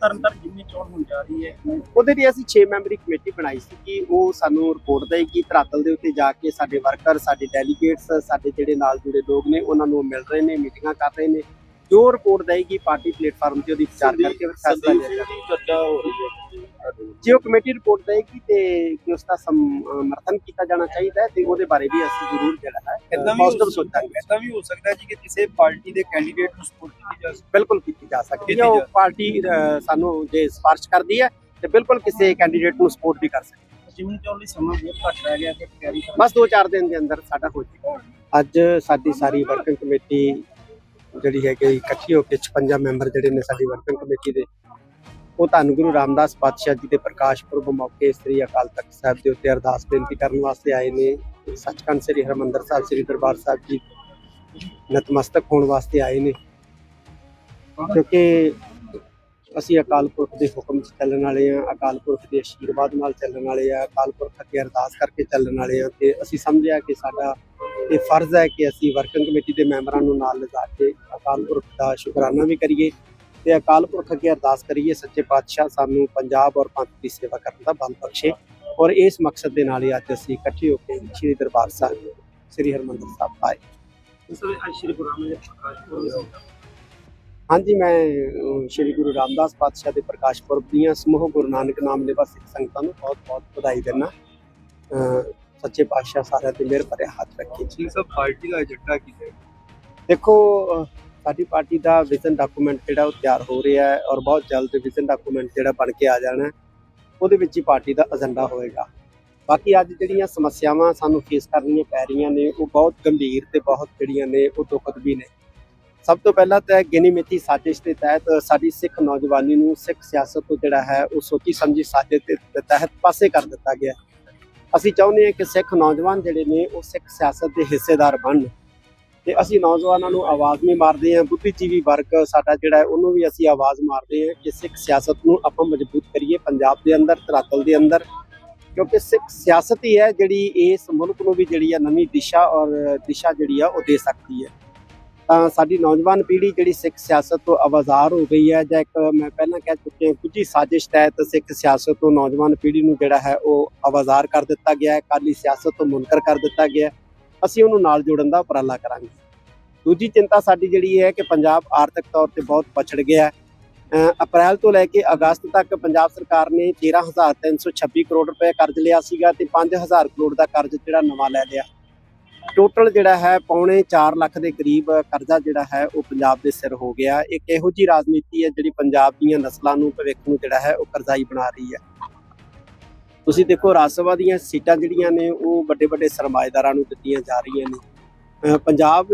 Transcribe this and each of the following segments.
ਤਰਨਤਾਰਨ ਜਿੰਨੀ ਚੋਣ ਹੋਣ ਜਾ ਰਹੀ ਹੈ? ਉਹਦੇ ਲਈ ਅਸੀਂ 6 ਮੈਂਬਰੀ ਕਮੇਟੀ ਬਣਾਈ ਸੀ ਕਿ ਉਹ ਸਾਨੂੰ ਰਿਪੋਰਟ ਦੇਗੀ ਧਰਾਤਲ ਦੇ ਉੱਤੇ ਜਾ ਕੇ ਸਾਡੇ ਵਰਕਰ ਸਾਡੇ ਡੈਲੀਗੇਟਸ ਸਾਡੇ ਜਿਹੜੇ ਨਾਲ ਜੁੜੇ ਲੋਕ ਨੇ ਉਹਨਾਂ ਨੂੰ ਮਿਲ ਰਹੇ ਨੇ ਮੀਟਿੰਗਾਂ ਕਰ ਰਹੇ ਨੇ। ਜੋ ਰਿਪੋਰਟ ਦੇਗੀ ਪਾਰਟੀ ਪਲੇਟਫਾਰਮ ਤੇ ਉਹਦੀ ਵਿਚਾਰ ਕਰਕੇ ਫੈਸਲਾ ਲਿਆ ਚਰਚਾ ਹੋ ਰਹੀ ਹੈ ਜੇ ਉਹ ਕਮੇਟੀ ਰਿਪੋਰਟ ਦੇਗੀ ਤੇ ਕਿ ਉਸ ਦਾ ਸਮਰਥਨ ਕੀਤਾ ਜਾਣਾ ਚਾਹੀਦਾ ਹੈ ਤੇ ਉਹਦੇ ਬਾਰੇ ਵੀ ਅਸੀਂ ਜ਼ਰੂਰ ਜਿਹੜਾ ਹੈ ਏਦਾਂ ਵੀ ਹੋ ਪੋਜ਼ਿਟਿਵ ਸਕਦਾ ਸੋਚਾਂਗੇ। ਏਦਾਂ ਵੀ ਹੋ ਸਕਦਾ ਜੀ ਕਿ ਕਿਸੇ ਪਾਰਟੀ ਦੇ ਕੈਂਡੀਡੇਟ ਨੂੰ ਸਪੋਰਟ ਕੀਤੀ ਜਾ ਸਕਦੀ ਬਿਲਕੁਲ ਕੀਤੀ ਜਾ ਸਕਦੀ ਹੈ ਉਹ ਪਾਰਟੀ ਸਾਨੂੰ ਜੇ ਸਿਫਾਰਿਸ਼ ਕਰਦੀ ਹੈ ਤੇ ਬਿਲਕੁਲ ਕਿਸੇ ਕੈਂਡੀਡੇਟ ਨੂੰ ਸਪੋਰਟ ਵੀ ਕਰ ਸਕਦੀ ਜਿਵੇਂ ਚੋਣ ਲਈ ਸਮਾਂ ਬਹੁਤ ਘੱਟ ਰਹਿ ਗਿਆ ਤੇ ਤਿਆਰੀ ਬਸ 2-4 ਦਿਨ ਦੇ ਅੰਦਰ ਸਾਡਾ ਹੋ ਜਾਏਗਾ। ਅੱਜ ਸਾਡੀ ਸਾਰੀ ਵਰਕਿੰਗ ਕਮੇਟੀ ਜਿਹੜੀ ਹੈ ਕਿ ਇਕੱਠੀ ਹੋ ਕੇ 56 ਮੈਂਬਰ ਜਿਹੜੇ ਨੇ ਸਾਡੀ ਵਰਕਿੰਗ ਕਮੇਟੀ ਦੇ ਉਹ ਧੰਨ ਗੁਰੂ ਰਾਮਦਾਸ ਪਾਤਸ਼ਾਹ ਜੀ ਦੇ ਪ੍ਰਕਾਸ਼ ਪੁਰਬ ਮੌਕੇ ਸ੍ਰੀ ਅਕਾਲ ਤਖਤ ਸਾਹਿਬ ਦੇ ਉੱਤੇ ਅਰਦਾਸ ਬੇਨਤੀ ਕਰਨ ਵਾਸਤੇ ਆਏ ਨੇ। ਸੱਚਖੰਡ ਸ੍ਰੀ ਹਰਿਮੰਦਰ ਸਾਹਿਬ, ਸ੍ਰੀ ਦਰਬਾਰ ਸਾਹਿਬ ਜੀ ਨਤਮਸਤਕ ਹੋਣ ਵਾਸਤੇ ਆਏ ਨੇ। ਕਿਉਂਕਿ ਅਸੀਂ ਅਕਾਲ ਪੁਰਖ ਦੇ ਹੁਕਮ 'ਚ ਚੱਲਣ ਵਾਲੇ ਆ ਅਕਾਲ ਪੁਰਖ ਦੇ ਆਸ਼ੀਰਵਾਦ ਨਾਲ ਚੱਲਣ ਵਾਲੇ ਆ ਅਕਾਲ ਪੁਰਖ ਅੱਗੇ ਅਰਦਾਸ ਕਰਕੇ ਚੱਲਣ ਵਾਲੇ ਆ ਤੇ ਅਸੀਂ ਸਮਝਿਆ ਕਿ ਸਾਡਾ ਇਹ ਫਰਜ਼ ਹੈ ਕਿ ਅਸੀਂ ਵਰਕਿੰਗ ਕਮੇਟੀ ਦੇ ਮੈਂਬਰਾਂ ਨੂੰ ਨਾਲ ਲਿਜਾ ਕੇ ਅਕਾਲ ਪੁਰਖ ਦਾ ਸ਼ੁਕਰਾਨਾ ਵੀ ਕਰੀਏ ਤੇ ਅਕਾਲ ਪੁਰਖ ਅੱਗੇ ਅਰਦਾਸ ਕਰੀਏ, ਸੱਚੇ ਪਾਤਸ਼ਾਹ ਸਾਨੂੰ ਪੰਜਾਬ ਔਰ ਪੰਥ ਦੀ ਸੇਵਾ ਕਰਨ ਦਾ ਬਲ ਬਖਸ਼ੇ। ਔਰ ਇਸ ਮਕਸਦ ਦੇ ਨਾਲ ਹੀ ਅੱਜ ਅਸੀਂ ਇਕੱਠੇ ਹੋ ਕੇ ਸ੍ਰੀ ਦਰਬਾਰ ਸਾਹਿਬ ਸ੍ਰੀ ਹਰਿਮੰਦਰ ਸਾਹਿਬ ਆਏ। ਹਾਂਜੀ ਮੈਂ ਸ਼੍ਰੀ ਗੁਰੂ ਰਾਮਦਾਸ ਪਾਤਸ਼ਾਹ ਦੇ ਪ੍ਰਕਾਸ਼ ਪੁਰਬ ਦੀਆਂ ਸਮੂਹ ਗੁਰੂ ਨਾਨਕ ਨਾਮ ਲੈਵਾ ਸਿੱਖ ਸੰਗਤਾਂ ਨੂੰ ਬਹੁਤ-ਬਹੁਤ ਵਧਾਈ ਦਿੰਦਾ। ਅਹ, ਸੱਚੇ ਪਾਤਸ਼ਾਹ ਸਾਰਿਆਂ ਤੇ ਮਿਹਰ ਭਰਿਆ ਹੱਥ ਰੱਖੇ। ਜੀ ਸਾਹਿਬ ਪਾਰਟੀ ਦਾ ਏਜੰਡਾ ਕੀ ਹੈ? ਦੇਖੋ ਸਾਡੀ ਪਾਰਟੀ ਦਾ ਵਿਜ਼ਨ ਡਾਕੂਮੈਂਟ ਜਿਹੜਾ ਉਹ ਤਿਆਰ ਹੋ ਰਿਹਾ ਹੈ ਔਰ ਬਹੁਤ ਜਲਦ ਵਿਜ਼ਨ ਡਾਕੂਮੈਂਟ ਜਿਹੜਾ ਬਣ ਕੇ ਆ ਜਾਣਾ ਹੈ। ਉਹਦੇ ਵਿੱਚ ਹੀ ਪਾਰਟੀ ਦਾ ਏਜੰਡਾ ਹੋਏਗਾ। ਬਾਕੀ ਅੱਜ ਜਿਹੜੀਆਂ ਸਮੱਸਿਆਵਾਂ ਸਾਨੂੰ ਫੇਸ ਕਰਨੀਆਂ ਪੈ ਰਹੀਆਂ ਨੇ, ਉਹ ਬਹੁਤ ਗੰਭੀਰ ਤੇ ਬਹੁਤ ਜਿਹੜੀਆਂ ਨੇ, ਉਹ ਦੁਖਦ ਵੀ ਨੇ। ਸਭ ਤੋਂ ਪਹਿਲਾਂ ਤਾਂ ਗਿਨੀ ਮਿੱਤੀ ਸਾਜ਼ਿਸ਼ ਦੇ ਤਹਿਤ ਸਾਡੀ ਸਿੱਖ ਨੌਜਵਾਨੀ ਨੂੰ ਸਿੱਖ ਸਿਆਸਤ ਤੋਂ ਜਿਹੜਾ ਹੈ, ਉਹ ਸੋਚੀ ਸਮਝੀ ਸਾਜ਼ਿਸ਼ ਦੇ ਤਹਿਤ ਪਾਸੇ ਕਰ ਦਿੱਤਾ ਗਿਆ। ਅਸੀਂ ਚਾਹੁੰਦੇ ਹਾਂ ਕਿ ਸਿੱਖ ਨੌਜਵਾਨ ਜਿਹੜੇ ਨੇ, ਉਹ ਸਿੱਖ ਸਿਆਸਤ ਦੇ ਹਿੱਸੇਦਾਰ ਬਣਨ। ਤੇ ਅਸੀਂ ਨੌਜਵਾਨਾਂ ਨੂੰ ਆਵਾਜ਼ ਵੀ ਮਾਰਦੇ ਹਾਂ ਬੁੱਧੀਜੀਵੀ ਵਰਗ ਸਾਡਾ ਜਿਹੜਾ ਹੈ, ਉਹਨੂੰ ਵੀ ਅਸੀਂ ਆਵਾਜ਼ ਮਾਰਦੇ ਹਾਂ ਕਿ ਸਿੱਖ ਸਿਆਸਤ ਨੂੰ ਆਪਾਂ ਮਜ਼ਬੂਤ ਕਰੀਏ ਪੰਜਾਬ ਦੇ ਅੰਦਰ, ਧਰਾਤਲ ਦੇ ਅੰਦਰ ਕਿਉਂਕਿ ਸਿੱਖ ਸਿਆਸਤ ਹੀ ਹੈ ਜਿਹੜੀ ਇਸ ਮੁਲਕ ਨੂੰ ਵੀ ਜਿਹੜੀ ਆ ਨਵੀਂ ਦਿਸ਼ਾ ਔਰ ਦਿਸ਼ਾ ਜਿਹੜੀ ਆ ਉਹ ਦੇ ਸਕਦੀ ਹੈ ਤਾਂ ਸਾਡੀ ਨੌਜਵਾਨ ਪੀੜ੍ਹੀ ਜਿਹੜੀ ਸਿੱਖ ਸਿਆਸਤ ਤੋਂ ਆਵਾਜ਼ਾਰ ਹੋ ਗਈ ਹੈ ਜਾਂ ਇੱਕ ਮੈਂ ਪਹਿਲਾਂ ਕਹਿ ਚੁੱਕਿਆ, ਕੁਝ ਹੀ ਸਾਜ਼ਿਸ਼ ਤਹਿਤ ਸਿੱਖ ਸਿਆਸਤ ਤੋਂ ਨੌਜਵਾਨ ਪੀੜ੍ਹੀ ਨੂੰ ਜਿਹੜਾ ਹੈ ਉਹ ਆਵਾਜ਼ਾਰ ਕਰ ਦਿੱਤਾ ਗਿਆ ਹੈ ਕਾਲੀ ਸਿਆਸਤ ਤੋਂ ਮੁਨਕਰ ਕਰ ਦਿੱਤਾ ਗਿਆ ਹੈ। ਅਸੀਂ ਉਹਨੂੰ ਨਾਲ ਜੋੜਨ ਦਾ ਉਪਰਾਲਾ ਕਰਾਂਗੇ। ਦੂਜੀ ਚਿੰਤਾ ਸਾਡੀ ਜਿਹੜੀ ਹੈ ਕਿ ਪੰਜਾਬ ਆਰਥਿਕ ਤੌਰ ਤੇ ਬਹੁਤ ਪਛੜ ਗਿਆ ਹੈ। ਅਪ੍ਰੈਲ ਤੋਂ ਲੈ ਕੇ ਅਗਸਤ ਤੱਕ ਪੰਜਾਬ ਸਰਕਾਰ ਨੇ 13326 ਕਰੋੜ ਰੁਪਏ ਕਰਜ਼ ਲਿਆ ਸੀਗਾ ਤੇ 5000 ਕਰੋੜ ਦਾ ਕਰਜ਼ ਜਿਹੜਾ ਨਵਾਂ ਲੈ ਲਿਆ। ਟੋਟਲ ਜਿਹੜਾ ਹੈ ਪੌਣੇ 4 ਲੱਖ ਦੇ ਕਰੀਬ ਕਰਜ਼ਾ ਜਿਹੜਾ ਹੈ ਉਹ ਪੰਜਾਬ ਦੇ ਸਿਰ ਹੋ ਗਿਆ। ਇੱਕ ਇਹੋ ਜੀ ਰਾਜਨੀਤੀ ਹੈ ਜਿਹੜੀ ਪੰਜਾਬ ਦੀਆਂ ਨਸਲਾਂ ਨੂੰ, ਭਵਿੱਖ ਨੂੰ ਜਿਹੜਾ ਹੈ ਉਹ ਕਰਜ਼ਾਈ ਬਣਾ ਰਹੀ ਹੈ। ਤੁਸੀਂ ਦੇਖੋ ਰਾਜ ਸਭਾ ਦੀਆਂ ਸੀਟਾਂ ਜਿਹੜੀਆਂ ਨੇ, ਉਹ ਵੱਡੇ ਵੱਡੇ ਸਰਮਾਏਦਾਰਾਂ ਨੂੰ ਦਿੱਤੀਆਂ ਜਾ ਰਹੀਆਂ ਨੇ। ਪੰਜਾਬ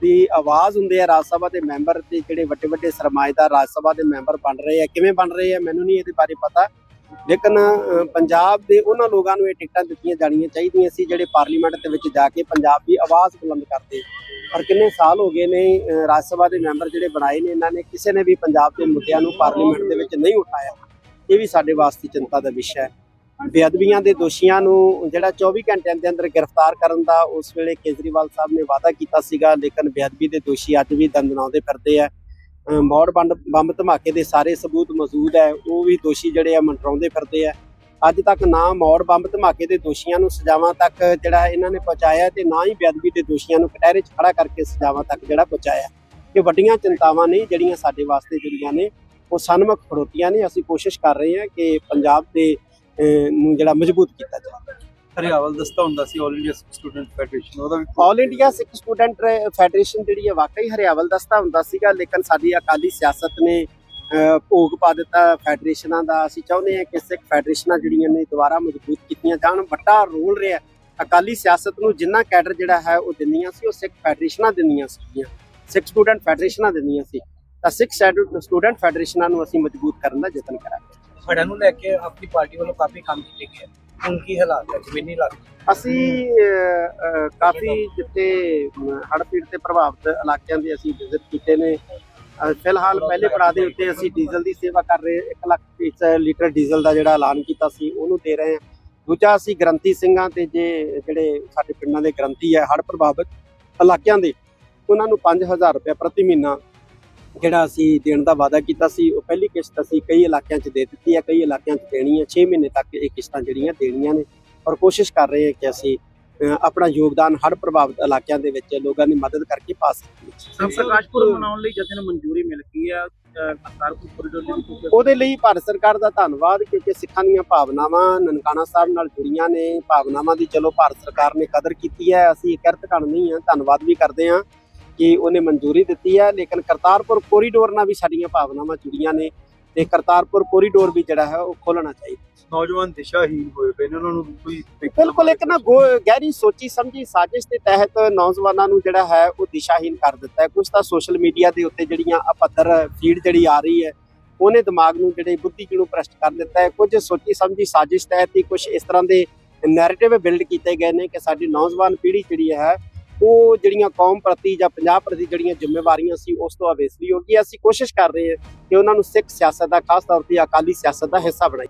ਦੀ ਆਵਾਜ਼ ਹੁੰਦੇ ਆ ਰਾਜ ਸਭਾ ਦੇ ਮੈਂਬਰ ਤੇ ਜਿਹੜੇ ਵੱਡੇ ਵੱਡੇ ਸਰਮਾਏਦਾਰ ਰਾਜ ਸਭਾ ਦੇ ਮੈਂਬਰ ਬਣ ਰਹੇ ਆ। ਕਿਵੇਂ ਬਣ ਰਹੇ ਆ, ਮੈਨੂੰ ਨਹੀਂ ਇਹਦੇ ਬਾਰੇ ਪਤਾ। ਲੇਕਿਨ ਪੰਜਾਬ ਦੇ ਉਹਨਾਂ ਲੋਕਾਂ ਨੂੰ ਇਹ ਟਿਕਟਾਂ ਦਿੱਤੀਆਂ ਜਾਣੀਆਂ ਚਾਹੀਦੀਆਂ ਸੀ, ਜਿਹੜੇ ਪਾਰਲੀਮੈਂਟ ਦੇ ਵਿੱਚ ਜਾ ਕੇ ਪੰਜਾਬ ਦੀ ਆਵਾਜ਼ ਬੁਲੰਦ ਕਰਦੇ ਪਰ ਕਿੰਨੇ ਸਾਲ ਹੋ ਗਏ ਨੇ ਰਾਜ ਸਭਾ ਦੇ ਮੈਂਬਰ ਜਿਹੜੇ ਬਣਾਏ ਨੇ, ਇਹਨਾਂ ਨੇ ਕਿਸੇ ਨੇ ਵੀ ਪੰਜਾਬ ਦੇ ਮੁੱਦਿਆਂ ਨੂੰ ਪਾਰਲੀਮੈਂਟ ਦੇ ਵਿੱਚ ਨਹੀਂ ਉਠਾਇਆ। ਇਹ ਵੀ ਸਾਡੇ ਵਾਸਤੇ ਚਿੰਤਾ ਦਾ ਵਿਸ਼ਾ ਹੈ। ਬੇਅਦਬੀਆਂ ਦੇ ਦੋਸ਼ੀਆਂ ਨੂੰ ਜਿਹੜਾ 24 ਘੰਟਿਆਂ ਦੇ ਅੰਦਰ ਗ੍ਰਿਫਤਾਰ ਕਰਨ ਦਾ ਉਸ ਵੇਲੇ ਕੇਜਰੀਵਾਲ ਸਾਹਿਬ ਨੇ ਵਾਅਦਾ ਕੀਤਾ ਸੀਗਾ, ਲੇਕਿਨ ਬੇਅਦਬੀ ਦੇ ਦੋਸ਼ੀ ਅੱਜ ਵੀ ਦੰਦਨਾਉਂਦੇ ਫਿਰਦੇ ਆ। ਮੌੜ ਬੰਦ ਬੰਬ ਧਮਾਕੇ ਦੇ ਸਾਰੇ ਸਬੂਤ ਮੌਜੂਦ ਹੈ, ਉਹ ਵੀ ਦੋਸ਼ੀ ਜਿਹੜੇ ਆ ਮੰਟਰਾਉਂਦੇ ਫਿਰਦੇ ਆ। ਅੱਜ ਤੱਕ ਨਾ ਮੌੜ ਬੰਬ ਧਮਾਕੇ ਦੇ ਦੋਸ਼ੀਆਂ ਨੂੰ ਸਜ਼ਾਵਾਂ ਤੱਕ ਜਿਹੜਾ ਇਹਨਾਂ ਨੇ ਪਹੁੰਚਾਇਆ ਤੇ ਨਾ ਹੀ ਬੇਅਦਬੀ ਦੇ ਦੋਸ਼ੀਆਂ ਨੂੰ ਕਟਹਿਰੇ 'ਚ ਖੜਾ ਕਰਕੇ ਸਜ਼ਾਵਾਂ ਤੱਕ ਜਿਹੜਾ ਪਹੁੰਚਾਇਆ। ਇਹ ਵੱਡੀਆਂ ਚਿੰਤਾਵਾਂ ਨੇ ਜਿਹੜੀਆਂ ਸਾਡੇ ਵਾਸਤੇ ਜਿਹੜੀਆਂ ਨੇ, ਉਹ ਸਨਮੁਖ ਖੜੋਤੀਆਂ ਨੇ। ਅਸੀਂ ਕੋਸ਼ਿਸ਼ ਕਰ ਰਹੇ ਹਾਂ ਕਿ ਪੰਜਾਬ ਦੇ ਨੂੰ ਜਿਹੜਾ ਮਜ਼ਬੂਤ ਕੀਤਾ ਜਾਵੇ। ਹਰਿਆਵਲ ਦਸਤਾ ਹੁੰਦਾ ਸੀ ਆਲ ਇੰਡੀਆ ਸਟੂਡੈਂਟ ਫੈਡਰੇਸ਼ਨ ਉਹਦਾ ਵੀ all India Sikh student federation ਜਿਹੜੀ ਹੈ ਵਾਕਈ ਹਰਿਆਵਲ ਦਸਤਾ ਹੁੰਦਾ ਸੀਗਾ ਲੇਕਿਨ ਸਾਡੀ ਅਕਾਲੀ ਸਿਆਸਤ ਨੇ ਭੋਗ ਪਾ ਦਿੱਤਾ ਫੈਡਰੇਸ਼ਨਾਂ ਦਾ। ਅਸੀਂ ਚਾਹੁੰਦੇ ਹਾਂ ਕਿ ਸਿੱਖ ਫੈਡਰੇਸ਼ਨਾਂ ਜਿਹੜੀਆਂ ਨੇ ਦੁਬਾਰਾ ਮਜ਼ਬੂਤ ਕੀਤੀਆਂ ਜਾਣ ਵੱਡਾ ਰੋਲ ਰਿਹਾ ਅਕਾਲੀ ਸਿਆਸਤ ਨੂੰ ਜਿੰਨਾ ਕੈਡਰ ਜਿਹੜਾ ਹੈ ਉਹ ਦਿੰਦੀਆਂ ਸੀ ਉਹ ਸਿੱਖ ਫੈਡਰੇਸ਼ਨਾਂ ਦਿੰਦੀਆਂ ਸੀਗੀਆਂ। ਸਿੱਖ ਸਟੂਡੈਂਟ ਫੈਡਰੇਸ਼ਨਾਂ ਦਿੰਦੀਆਂ ਸੀ। ਤਾਂ ਸਿੱਖ ਸਟੂਡੈਂਟ ਫੈਡਰੇਸ਼ਨਾਂ ਨੂੰ ਅਸੀਂ ਮਜ਼ਬੂਤ ਕਰਨ ਦਾ ਯਤਨ ਕਰਾਂਗੇ। ਫੜਾਂ ਨੂੰ ਲੈ ਕੇ ਆਪਣੀ ਪਾਰਟੀ ਵੱਲੋਂ ਕਾਫੀ ਕੰਮ ਕੀਤੇ ਗਏ ਹੁਣ ਕੀ ਹਾਲਾਤ ਹੈ? ਜ਼ਮੀਨੀ ਹਾਲਾਤ ਅਸੀਂ ਅਹ, ਅਹ, ਕਾਫੀ ਜਿੱਥੇ ਹੜ੍ਹ ਪੀੜ ਤੇ ਪ੍ਰਭਾਵਿਤ ਇਲਾਕਿਆਂ ਦੇ ਅਸੀਂ ਵਿਜ਼ਿਟ ਕੀਤੇ ਨੇ। ਅਹ, ਫਿਲਹਾਲ ਪਹਿਲੇ ਪੜਾਅ ਦੇ ਉੱਤੇ ਅਸੀਂ ਡੀਜ਼ਲ ਦੀ ਸੇਵਾ ਕਰ ਰਹੇ 1 ਲੱਖ ਇਸ ਲੀਟਰ ਡੀਜ਼ਲ ਦਾ ਜਿਹੜਾ ਐਲਾਨ ਕੀਤਾ ਸੀ ਉਹਨੂੰ ਦੇ ਰਹੇ ਹਾਂ। ਦੂਜਾ ਅਸੀਂ ਗ੍ਰੰਥੀ ਸਿੰਘਾਂ ਤੇ ਜੇ ਜਿਹੜੇ ਸਾਡੇ ਪਿੰਡਾਂ ਦੇ ਗ੍ਰੰਥੀ ਹੈ ਹੜ੍ਹ ਪ੍ਰਭਾਵਿਤ ਇਲਾਕਿਆਂ ਦੇ ਉਹਨਾਂ ਨੂੰ 5000 ਰੁਪਏ ਪ੍ਰਤੀ ਮਹੀਨਾ ਜਿਹੜਾ ਅਸੀਂ ਦੇਣ ਦਾ ਵਾਅਦਾ ਕੀਤਾ ਸੀ ਉਹ ਪਹਿਲੀ ਕਿਸ਼ਤ ਅਸੀਂ ਕਈ ਇਲਾਕਿਆਂ 'ਚ ਦੇ ਦਿੱਤੀ ਹੈ ਕਈ ਇਲਾਕਿਆਂ 'ਚ ਦੇਣੀ ਹੈ। 6 ਮਹੀਨੇ ਤੱਕ ਇਹ ਕਿਸ਼ਤਾਂ ਜਿਹੜੀਆਂ ਦੇਣੀਆਂ ਨੇ ਔਰ ਕੋਸ਼ਿਸ਼ ਕਰ ਰਹੇ ਹਾਂ ਕਿ ਅਸੀਂ ਆਪਣਾ ਯੋਗਦਾਨ ਹੜ੍ਹ ਪ੍ਰਭਾਵਿਤ ਇਲਾਕਿਆਂ ਦੇ ਵਿੱਚ ਲੋਕਾਂ ਦੀ ਮਦਦ ਕਰਕੇ ਪਾ ਸਕੀਏ। ਸਭ ਪ੍ਰਕਾਸ਼ਪੁਰ ਮਨਾਉਣ ਲਈ ਨੂੰ ਮਨਜ਼ੂਰੀ ਮਿਲ ਗਈ ਹੈ? ਉਹਦੇ ਲਈ ਭਾਰਤ ਸਰਕਾਰ ਦਾ ਧੰਨਵਾਦ ਕਿਉਂਕਿ ਸਿੱਖਾਂ ਦੀਆਂ ਭਾਵਨਾਵਾਂ ਨਨਕਾਣਾ ਸਾਹਿਬ ਨਾਲ ਜੁੜੀਆਂ ਨੇ। ਭਾਵਨਾਵਾਂ ਦੀ ਚਲੋ ਭਾਰਤ ਸਰਕਾਰ ਨੇ ਕਦਰ ਕੀਤੀ ਹੈ। ਅਸੀਂ ਕਿਰਤ ਕਰਨ ਨਹੀਂ ਹਾਂ। ਧੰਨਵਾਦ ਵੀ ਕਰਦੇ ਹਾਂ। ਕਿ ਉਹਨੇ ਮਨਜ਼ੂਰੀ ਦਿੱਤੀ ਹੈ ਲੇਕਿਨ ਕਰਤਾਰਪੁਰ ਕੋਰੀਡੋਰ ਨਾਲ ਵੀ ਸਾਡੀਆਂ ਭਾਵਨਾਵਾਂ ਜੁੜੀਆਂ ਨੇ ਤੇ ਕਰਤਾਰਪੁਰ ਕੋਰੀਡੋਰ ਵੀ ਜਿਹੜਾ ਹੈ ਉਹ ਖੋਲਣਾ ਚਾਹੀਦਾ ਨੌਜਵਾਨ ਦਿਸ਼ਾਹੀਨ ਹੋਏ ਪਏ ਨੇ ਉਹਨਾਂ ਨੂੰ ਕੋਈ ਬਿਲਕੁਲ ਇੱਕ ਨਾ ਗਹਿਰੀ ਸੋਚੀ ਸਮਝੀ ਸਾਜ਼ਿਸ਼ ਦੇ ਤਹਿਤ ਨੌਜਵਾਨਾਂ ਨੂੰ ਜਿਹੜਾ ਹੈ ਉਹ ਦਿਸ਼ਾਹੀਨ ਕਰ ਦਿੱਤਾ ਹੈ। ਕੁਝ ਤਾਂ ਸੋਸ਼ਲ ਮੀਡੀਆ ਦੇ ਉੱਤੇ ਜਿਹੜੀਆਂ ਅਪੱਧਰ ਫੀਡ ਜਿਹੜੀ ਆ ਰਹੀ ਹੈ ਉਹਨੇ ਦਿਮਾਗ ਨੂੰ ਜਿਹੜੇ ਬੁੱਧੀ ਨੂੰ ਭ੍ਰਸ਼ਟ ਕਰ ਦਿੱਤਾ ਹੈ। ਕੁਝ ਸੋਚੀ ਸਮਝੀ ਸਾਜ਼ਿਸ਼ ਤਹਿਤ ਹੀ ਕੁਝ ਇਸ ਤਰ੍ਹਾਂ ਦੇ ਨੈਰੇਟਿਵ ਬਿਲਡ ਕੀਤੇ ਗਏ ਨੇ ਕਿ ਸਾਡੀ ਨੌਜਵਾਨ ਪੀੜ੍ਹੀ ਜਿਹੜੀ ਹੈ ਉਹ ਜਿਹੜੀਆਂ ਕੌਮ ਪ੍ਰਤੀ ਜਾਂ ਪੰਜਾਬ ਪ੍ਰਤੀ ਜਿਹੜੀਆਂ ਜ਼ਿੰਮੇਵਾਰੀਆਂ ਸੀ, ਉਸ ਤੋਂ ਅਵੇਸਲੀ ਹੋ ਗਈ। ਅਸੀਂ ਕੋਸ਼ਿਸ਼ ਕਰ ਰਹੇ ਹਾਂ ਕਿ ਉਹਨਾਂ ਨੂੰ ਸਿੱਖ ਸਿਆਸਤ ਦਾ, ਖਾਸ ਤੌਰ ਤੇ ਅਕਾਲੀ ਸਿਆਸਤ ਦਾ ਹਿੱਸਾ ਬਣਾਈਏ।